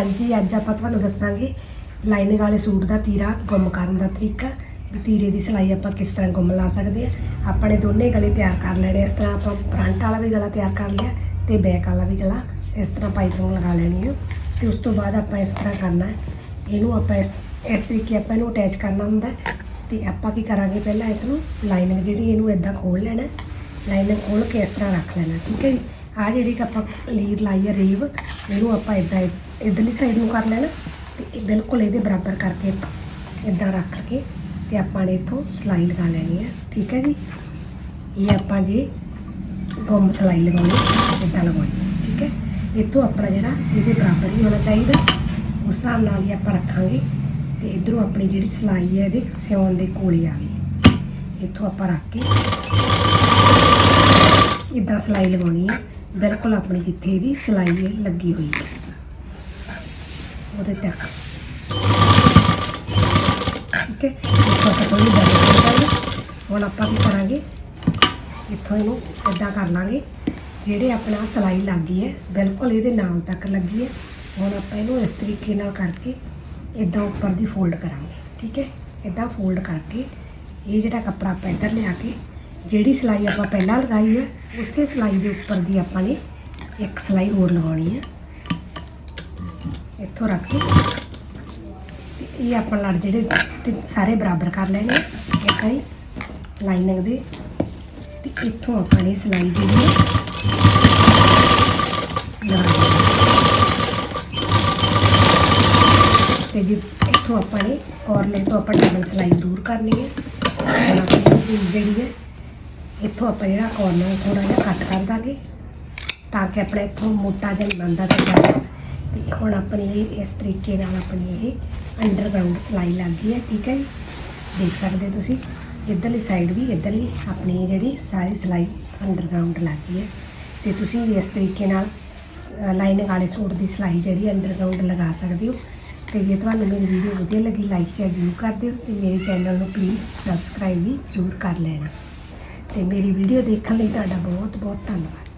ਹਾਂਜੀ, ਅੱਜ ਆਪਾਂ ਤੁਹਾਨੂੰ ਦੱਸਾਂਗੇ ਲਾਈਨਿੰਗ ਵਾਲੇ ਸੂਟ ਦਾ ਤੀਰਾ, ਗੁੰਮ ਕਰਨ ਦਾ ਤਰੀਕਾ, ਵੀ ਤੀਰੇ ਦੀ ਸਿਲਾਈ ਆਪਾਂ ਕਿਸ ਤਰ੍ਹਾਂ ਗੁੰਮ ਲਾ ਸਕਦੇ ਆ ਆਪਣੇ ਦੋਨੇ ਗਲੇ ਤਿਆਰ ਕਰ ਲੈਣੇ ਇਸ ਤਰ੍ਹਾਂ ਆਪਾਂ ਫਰੰਟ ਵਾਲਾ ਵੀ ਗਲਾ ਤਿਆਰ ਕਰ ਲਿਆ ਤੇ ਬੈਕ ਵਾਲਾ ਵੀ ਗਲਾ, ਇਸ ਤਰ੍ਹਾਂ ਪਾਈਪਿੰਗ ਲਗਾ ਲੈਣੀ ਆ ਤੇ ਉਸ ਤੋਂ ਬਾਅਦ ਆਪਾਂ ਇਸ ਤਰ੍ਹਾਂ ਕਰਨਾ ਇਹਨੂੰ ਆਪਾਂ ਇਸ ਇਸ ਤਰੀਕੇ ਆਪਾਂ ਇਹਨੂੰ ਅਟੈਚ ਕਰਨਾ ਹੁੰਦਾ ਹੈ। ਤੇ ਆਪਾਂ ਕੀ ਕਰਾਂਗੇ ਪਹਿਲਾਂ ਇਸ ਨੂੰ ਲਾਈਨਿੰਗ ਜਿਹੜੀ ਇਹਨੂੰ ਇਦਾਂ ਖੋਲ ਲੈਣਾ ਲਾਈਨਿੰਗ ਖੋਲ ਕੇ ਇਸ ਤਰ੍ਹਾਂ ਰੱਖ ਲੈਣਾ ਠੀਕ ਹੈ ਜੀ ਆ ਜਿਹੜੀ ਕਿ ਆਪਾਂ ਲੀਰ ਲਾਈ ਹੈ, ਰੇਵ, ਇਹਨੂੰ ਆਪਾਂ ਇਦਾਂ ਇਧਰਲੀ ਸਾਈਡ ਨੂੰ ਕਰ ਲੈਣਾ ਤੇ ਇਹ ਬਿਲਕੁਲ ਇਹਦੇ ਬਰਾਬਰ ਕਰਕੇ ਇਦਾਂ ਰੱਖ ਕੇ ਤੇ ਆਪਾਂ ਨੇ ਇੱਥੋਂ ਸਿਲਾਈ ਲਗਾ ਲੈਣੀ ਹੈ, ਠੀਕ ਹੈ ਜੀ? ਇਹ ਆਪਾਂ ਜੀ ਗੁੰਮ ਸਿਲਾਈ ਲਗਾਉਣੀ ਇਦਾਂ ਲਗਾਉਣੀ ਠੀਕ ਹੈ? ਇੱਥੋਂ ਆਪਣਾ ਜਿਹੜਾ ਇਹਦੇ ਬਰਾਬਰ ਹੀ ਹੋਣਾ ਚਾਹੀਦਾ, ਉਸ ਹਿਸਾਬ ਨਾਲ ਹੀ ਆਪਾਂ ਰੱਖਾਂਗੇ ਤੇ ਇਧਰੋਂ ਆਪਣੀ ਜਿਹੜੀ ਸਿਲਾਈ ਹੈ ਇਹਦੇ ਸਿਉਣ ਦੇ ਕੋਲੇ ਆ ਗਈ। ਇੱਥੋਂ ਆਪਾਂ ਰੱਖ ਕੇ ਇਦਾਂ ਸਿਲਾਈ ਲਗਾਉਣੀ ਹੈ, ਬਿਲਕੁਲ ਆਪਣੀ ਜਿੱਥੇ ਇਹਦੀ ਸਿਲਾਈ ਹੈ, ਲੱਗੀ ਹੋਈ ਹੈ। ਉਹਦੇ ਤੱਕ ਠੀਕ ਹੈ ਇੱਥੋਂ ਆਪਾਂ ਹੁਣ ਆਪਾਂ ਕੀ ਕਰਾਂਗੇ ਇੱਥੋਂ ਇਹਨੂੰ ਇਦਾਂ ਕਰ ਲਾਂਗੇ ਜਿਹੜੇ ਆਪਣਾ ਸਿਲਾਈ ਲੱਗੀ ਹੈ ਬਿਲਕੁਲ ਇਹਦੇ ਨਾਲ ਤੱਕ ਲੱਗੀ ਹੈ ਹੁਣ ਆਪਾਂ ਇਹਨੂੰ ਇਸ ਤਰੀਕੇ ਨਾਲ ਕਰਕੇ ਇਦਾਂ ਉੱਪਰ ਦੀ ਫੋਲਡ ਕਰਾਂਗੇ ਠੀਕ ਹੈ ਇਦਾਂ ਫੋਲਡ ਕਰਕੇ ਇਹ ਜਿਹੜਾ ਕੱਪੜਾ ਆਪਾਂ ਇੱਧਰ ਲਿਆ ਕੇ ਜਿਹੜੀ ਸਿਲਾਈ ਆਪਾਂ ਪਹਿਲਾਂ ਲਗਾਈ ਹੈ ਉਸੇ ਸਿਲਾਈ ਦੇ ਉੱਪਰ ਦੀ ਆਪਾਂ ਨੇ ਇੱਕ ਸਿਲਾਈ ਹੋਰ ਲਗਾਉਣੀ ਹੈ ਇੱਥੋਂ ਰੱਖ ਕੇ ਤੇ ਇਹ ਆਪਾਂ ਲੜ ਜਿਹੜੇ ਤੇ ਸਾਰੇ ਬਰਾਬਰ ਕਰ ਲੈਣੇ ਇੱਕ ਹੀ ਲਾਈਨਿੰਗ ਦੇ ਤੇ ਇੱਥੋਂ ਆਪਾਂ ਨੇ ਸਿਲਾਈ ਜਿਹੜੀ ਹੈ ਲਗਾ ਦੇਣੀ। ਤੇ ਜੀ ਇੱਥੋਂ ਆਪਾਂ ਨੇ ਕਾਰਨਰ ਤੋਂ ਆਪਾਂ ਡਬਲ ਸਿਲਾਈ ਜ਼ਰੂਰ ਕਰਨੀ ਹੈ ਚੀਜ਼ ਜਿਹੜੀ ਹੈ ਇੱਥੋਂ ਆਪਾਂ ਜਿਹੜਾ ਕਾਰਨਰ ਥੋੜਾ ਜਿਹਾ ਕੱਟ ਕਰ ਦਾਂਗੇ। ਤਾਂ ਕਿ ਆਪਣਾ ਇੱਥੋਂ ਮੋਟਾ ਜਿਹਾ ਬਣਦਾ ਤੇ ਜ਼ਿਆਦਾ। ਤੇ ਹੁਣ ਆਪਣੀ ਇਹ, ਇਸ ਤਰੀਕੇ ਨਾਲ ਆਪਣੀ ਇਹ ਅੰਡਰਗਰਾਉਂਡ ਸਿਲਾਈ ਲੱਗ ਗਈ ਹੈ, ਠੀਕ ਹੈ ਜੀ? ਦੇਖ ਸਕਦੇ ਹੋ ਤੁਸੀਂ, ਇੱਧਰਲੀ ਸਾਈਡ ਵੀ, ਇੱਧਰਲੀ ਆਪਣੀ ਜਿਹੜੀ ਸਾਰੀ ਸਿਲਾਈ ਅੰਡਰਗਰਾਉਂਡ ਲੱਗ ਗਈ ਹੈ। ਤੇ ਤੁਸੀਂ ਇਸ ਤਰੀਕੇ ਨਾਲ ਲਾਈਨਿੰਗ ਵਾਲੇ ਸੂਟ ਦੀ ਸਿਲਾਈ ਜਿਹੜੀ ਅੰਡਰਗਰਾਉਂਡ ਲਗਾ ਸਕਦੇ ਹੋ। ਤੇ ਜੇ ਤੁਹਾਨੂੰ ਮੇਰੀ ਵੀਡੀਓ ਵਧੀਆ ਲੱਗੀ ਲਾਈਕ ਸ਼ੇਅਰ ਜ਼ਰੂਰ ਕਰ ਦਿਓ ਤੇ ਮੇਰੇ ਚੈਨਲ ਨੂੰ ਪਲੀਜ਼ ਸਬਸਕ੍ਰਾਈਬ ਵੀ ਜ਼ਰੂਰ ਕਰ ਲੈਣਾ। ਤੇ ਮੇਰੀ ਵੀਡੀਓ ਦੇਖਣ ਲਈ ਤੁਹਾਡਾ ਬਹੁਤ ਬਹੁਤ ਧੰਨਵਾਦ।